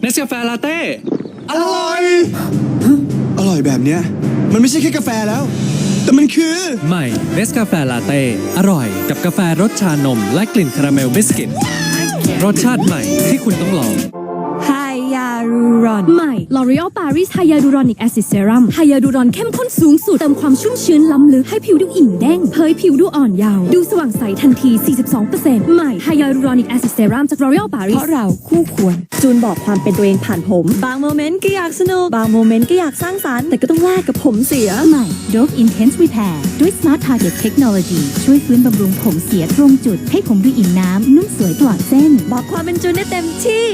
เนสกาแฟลาเต้ อร่อย อร่อยแบบเนี้ย มันไม่ใช่แค่กาแฟแล้ว แต่มันคือ ใหม่เนสกาแฟลาเต้ อร่อยกับกาแฟรสชานม และกลิ่นคาราเมลบิสกิต รสชาติใหม่ที่คุณต้องลองไฮ ยารูรอน ใหม่ L'Oreal Paris Hyaluronic Acid Serum ไฮยาลูรอนเข้มข้นสูงสุดเติมความชุ่มชื้นล้ำลึกให้ผิวดูอิ่มแดงเผยผิวดูอ่อนเยาว์ดูสว่างใสทันที 42%ใหม่ Hyaluronic Acid Serum จาก L'Oreal เพ Paris ราะเราคู่ควร จูนบอกความเป็นตัวเองผ่านผม บางโมเมนต์ก็อยากสนุก บางโมเมนต์ก็อยากสร้างสรรค์แต่ก็ต้องแลกกับผมเสีย ใหม่ Dove Intense Repair ด้วย Smart Target Technology ช่วยฟื้นบำรุงผมเสียตรงจุด ให้ผมดูอิ่มน้ำนุ่มสวยปลอดเส้น บอกความเป็นจูนได้เต็มที่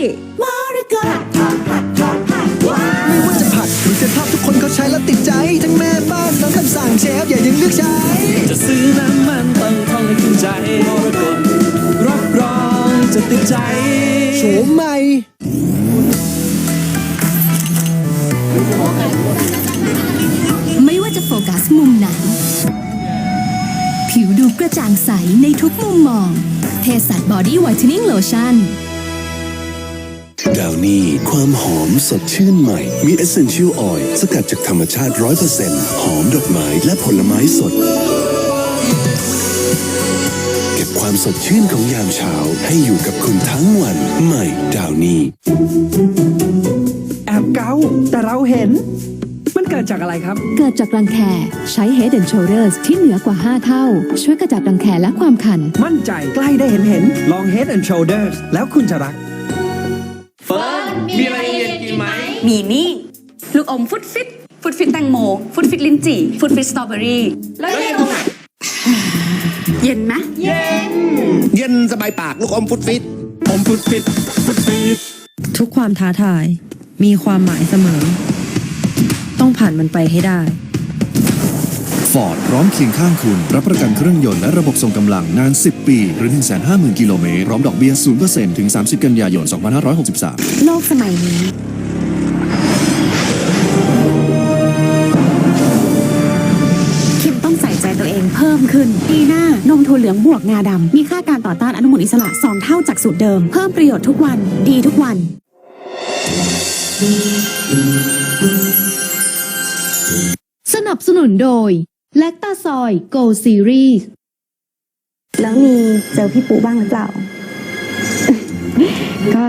ไม่ว่าจะผัดหรือจะทอดทุกคนเขาใช้แล้วติดใจ ทั้งแม่บ้านน้องคำสั่งเชฟอย่ายังเลือกใช้ จะซื้อน้ำมันต้องท่องให้ขึ้นใจมรกตรับรองจะติดใจโฉมใหม่ไม่ว่าจะโฟกัสมุมไหน ผิวดูกระจ่างใสในทุกมุมมอง เทสัตบอดี้ไวท์เทนนิ่งโลชั่น ดาวนี่ความหอมสดชื่นใหม่ มีเอเซนเชียลออยล์สกัดจากธรรมชาติ 100%หอมดอกไม้และผลไม้สด เก็บความสดชื่นของยามเช้าให้อยู่กับคุณทั้งวัน ใหม่ดาวนี่แอบเกาแต่เราเห็น มันเกิดจากอะไรครับ เกิดจากรังแคใช้ Head and Shoulders ที่เหนือกว่า 5 เท่า ช่วยกระจัดรังแคและความคัน มั่นใจใกล้ได้เห็นเห็นลอง Head and Shoulders แล้วคุณจะรัก มีอะไรเย็นกินไหม มีนี่ ลูกอมฟุตฟิต ฟุตฟิตแตงโม ฟุตฟิตลิ้นจี่ ฟุตฟิตสตรอเบอรี่ แล้วเย็นตรงไหนเย็นไหมเย็นสบายปากลูกอมฟุตฟิตผมฟุดฟิต ฟุดฟิต ทุกความท้าทาย มีความหมายเสมอ ต้องผ่านมันไปให้ได้ ฟอร์ดพร้อมเคียงข้างคุณ รับประกันเครื่องยนต์และระบบส่งกำลังนาน 10 ปี หรือ 150,000 กิโลเมตร พร้อมดอกเบี้ย 0%ถึง 30 กันยายน 2563 โลกสมัยนี้ คิมต้องใส่ใจตัวเองเพิ่มขึ้น ปีหน้านมถั่วเหลืองบวกงาดำ มีค่าการต่อต้านอนุมูลอิสระ 2 เท่าจากสูตรเดิม เพิ่มประโยชน์ทุกวัน ดีทุกวันสนับสนุนโดย แลคตาซอยโกซีรีส์แล้วมีเจอพี่ปูบ้างหรือเปล่า ก็